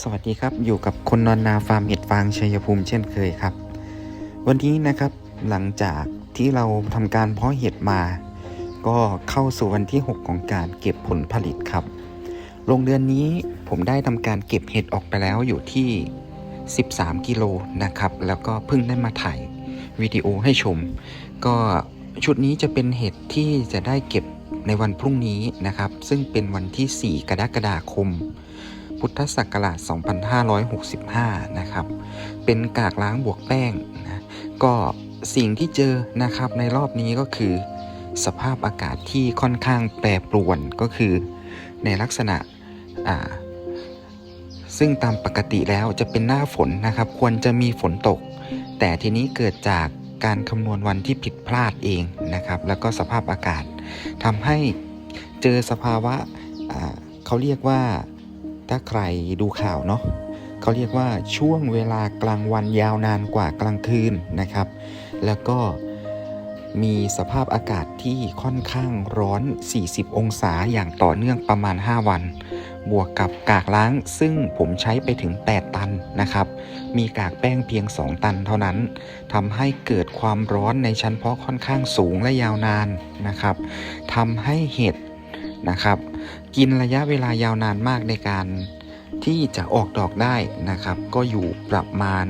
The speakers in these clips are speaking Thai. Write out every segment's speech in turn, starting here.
สวัสดีครับอยู่กับคนนอนนาฟาร์มเห็ดฟางชัยภูมิเช่นเคยครับ วันนี้นะครับหลังจากที่เราทำการเพาะเห็ดมา ก็เข้าสู่วันที่ 6 ของการเก็บผลผลิตครับโรงเรือนนี้ผมได้ทำการเก็บเห็ดออกไปแล้วอยู่ที่ 13 กิโลนะครับ แล้วก็เพิ่งได้มาถ่ายวิดีโอให้ชม ก็ชุดนี้จะเป็นเห็ดที่จะได้เก็บในวันพรุ่งนี้นะครับ ซึ่งเป็นวันที่ 4 กรกฎาคม พุทธศักราช 2565 นะครับ เป็นกากล้างบวกแป้งนะก็สิ่งที่เจอนะครับในรอบนี้ก็คือ สภาพอากาศที่ค่อนข้างแปรปรวนก็คือ ในลักษณะอ่าซึ่งตามปกติแล้วจะเป็นหน้าฝนนะครับ ควรจะมีฝนตก แต่ทีนี้เกิดจากการคำนวณวันที่ผิดพลาดเองนะครับ แล้วก็สภาพอากาศทำให้เจอสภาวะเขาเรียกว่า ถ้าใครดูข่าวเนาะเขาเรียกว่าช่วงเวลากลางวันยาวนานกว่ากลางคืนนะครับ แล้วก็มีสภาพอากาศที่ค่อนข้างร้อน 40 องศาอย่างต่อเนื่องประมาณ 5 วัน บวกกับกากล้างซึ่งผมใช้ไปถึง 8 ตันนะครับ มีกากแป้งเพียง 2 ตันเท่านั้นทำให้เกิดความร้อนในชั้นเพาะค่อนข้างสูงและยาวนานนะครับทำให้เห็ด นะครับ กินระยะเวลายาวนานมากในการที่จะออกดอกได้นะครับ ก็อยู่ประมาณ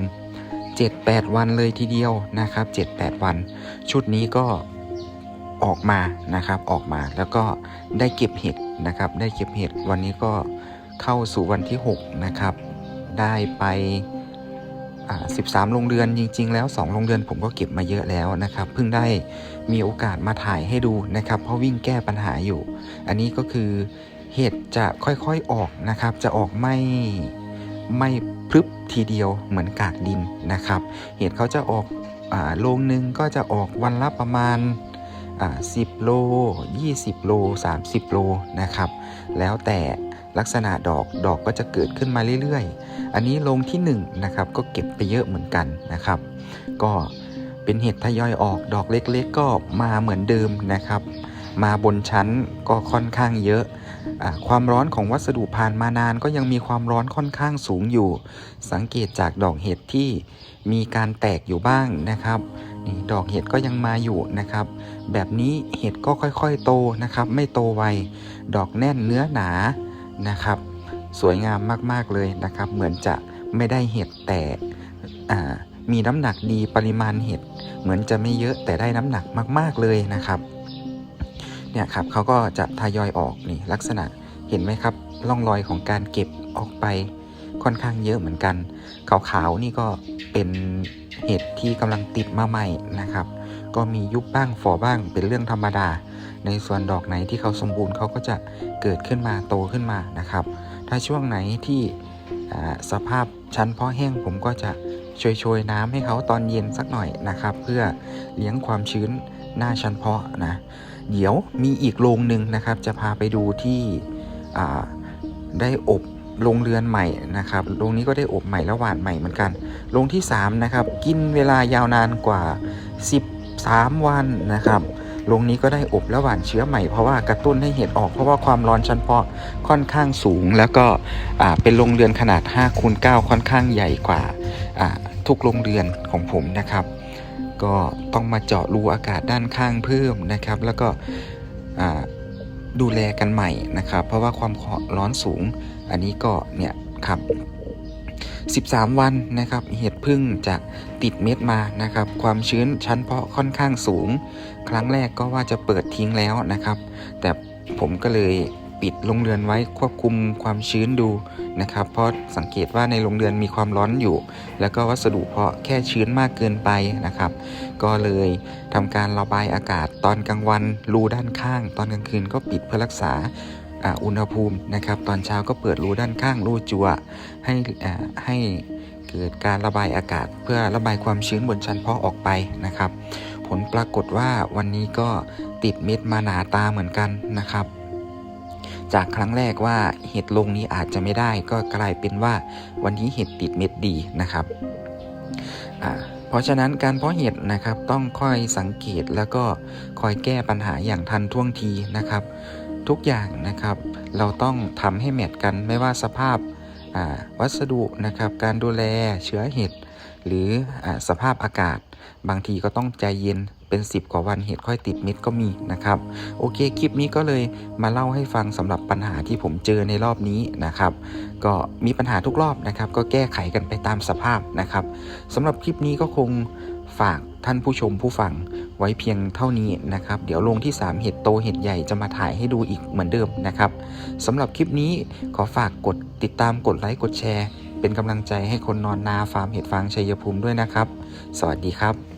7-8 วันเลยทีเดียวนะครับ 7-8 วัน ชุดนี้ก็ออกมานะครับออกมาแล้วก็ได้เก็บเห็ดนะครับ ได้เก็บเห็ดวันนี้ก็เข้าสู่วันที่ 6 นะครับ ได้ไป 13 โรงเรือนจริง ๆ แล้ว 2 โรงเรือนผมก็เก็บมาเยอะแล้วนะครับ เพิ่งได้มีโอกาสมาถ่ายให้ดูนะครับ เพราะวิ่งแก้ปัญหาอยู่ อันนี้ก็คือเห็ดจะค่อยๆออกนะครับ จะออกไม่ไม่พรึบทีเดียวเหมือนกากดินนะครับ เห็ดเขาจะออกอโรงหนึ่งก็จะออกวันละประมาณ10 โล 20 โล 30 โลนะครับ แล้วแต่ ลักษณะดอกดอกก็จะเกิดขึ้นมาเรื่อยๆ อันนี้โรงที่1นะครับก็เก็บไปเยอะเหมือนกันนะครับ ก็เป็นเห็ดทยอยออกดอกเล็กๆ ก็มาเหมือนเดิมนะครับ มาบนชั้นก็ค่อนข้างเยอะอาความร้อนของวัสดุผ่านมานานก็ยังมีความร้อนค่อนข้างสูงอยู่ สังเกตจากดอกเห็ดที่มีการแตกอยู่บ้างนะครับนี่ดอกเห็ดก็ยังมาอยู่นะครับ แบบนี้เห็ดก็ค่อยๆโตนะครับ ไม่โตไว ดอกแน่นเนื้อหนา นะครับ สวยงามมากๆเลยนะครับ เหมือนจะไม่ได้เห็ดแต่มีน้ำหนักดีปริมาณเห็ดเหมือนจะไม่เยอะแต่ได้น้ำหนักมาก ๆเลยนะครับเนี่ยครับเขาก็จะทยอยออกนี่ลักษณะเห็นไหมครับร่องรอยของการเก็บออกไปค่อนข้างเยอะเหมือนกันขาวๆนี่ก็เป็นเห็ดที่กำลังติดมาใหม่นะครับ ก็มียุบบ้างฝ่อบ้างเป็นเรื่องธรรมดา ในส่วนดอกไหนที่เขาสมบูรณ์เขาก็จะเกิดขึ้นมาโตขึ้นมานะครับ ถ้าช่วงไหนที่สภาพชั้นเพาะแห้งผมก็จะโชยๆน้ำให้เขาตอนเย็นสักหน่อยนะครับ เพื่อเลี้ยงความชื้นหน้าชั้นเพาะนะเดี๋ยวมีอีกโรงหนึ่งนะครับ จะพาไปดูที่ได้อบโรงเรือนใหม่นะครับโรงนี้ก็ได้อบใหม่และหวานใหม่เหมือนกันโรงที่3นะครับกินเวลายาวนานกว่า 3 วันนะครับโรงนี้ก็ได้อบและหว่านเชื้อใหม่เพราะว่ากระตุ้นให้เห็ดออกเพราะว่าความร้อนชั้นเพาะค่อนข้างสูง แล้วก็เป็นโรงเรือนขนาด5คูณ9ค่อนข้างใหญ่กว่าทุกโรงเรือนของผมนะครับ ก็ต้องมาเจาะรูอากาศด้านข้างเพิ่มนะครับ แล้วก็ดูแลกันใหม่นะครับ เพราะว่าความร้อนสูง อันนี้ก็เนี่ยครับ 13 วันนะครับ เห็ดพึ่งจะติดเม็ดมานะครับ ความชื้นชั้นเพาะค่อนข้างสูง ครั้งแรกก็ว่าจะเปิดทิ้งแล้วนะครับ แต่ผมก็เลยปิดโรงเรือนไว้ควบคุมความชื้นดูนะครับ เพราะสังเกตว่าในโรงเรือนมีความร้อนอยู่ แล้วก็วัสดุเพาะแค่ชื้นมากเกินไปนะครับ ก็เลยทำการระบายอากาศตอนกลางวันรูด้านข้าง ตอนกลางคืนก็ปิดเพื่อรักษา อุณหภูมินะครับ ตอนเช้าก็เปิดรูด้านข้างรูจัวให้ให้เกิดการระบายอากาศ เพื่อระบายความชื้นบนชั้นเพาะออกไปนะครับ ผลปรากฏว่าวันนี้ก็ติดเม็ดมาหนาตาเหมือนกันนะครับจากครั้งแรกว่าเห็ดลงนี้อาจจะไม่ได้ก็กลายเป็นว่าวันนี้เห็ดติดเม็ดดีนะครับ เพราะฉะนั้นการเพาะเห็ดนะครับต้องคอยสังเกตแล้วก็คอยแก้ปัญหาอย่างทันท่วงทีนะครับ ทุกอย่างนะครับ เราต้องทำให้แมทกันไม่ว่าสภาพวัสดุนะครับ การดูแลเชื้อเห็ดหรืออสภาพอากาศ บางทีก็ต้องใจเย็นเป็น 10 กว่าวันเห็ดค่อยติดเม็ดก็มีนะครับ โอเคคลิปนี้ก็เลยมาเล่าให้ฟังสำหรับปัญหาที่ผมเจอในรอบนี้นะครับ ก็มีปัญหาทุกรอบนะครับ ก็แก้ไขกันไปตามสภาพนะครับสำหรับคลิปนี้ก็คง ฝากท่านผู้ชมผู้ฟังไว้เพียงเท่านี้นะครับ เดี๋ยวลงที่ 3 เห็ดโตเห็ดใหญ่จะมาถ่ายให้ดูอีกเหมือนเดิมนะครับสำหรับคลิปนี้ขอฝากกดติดตามกดไลค์กดแชร์ เป็นกำลังใจให้คนนอนนาฟาร์มเห็ดฟางชัยภูมิด้วยนะครับ สวัสดีครับ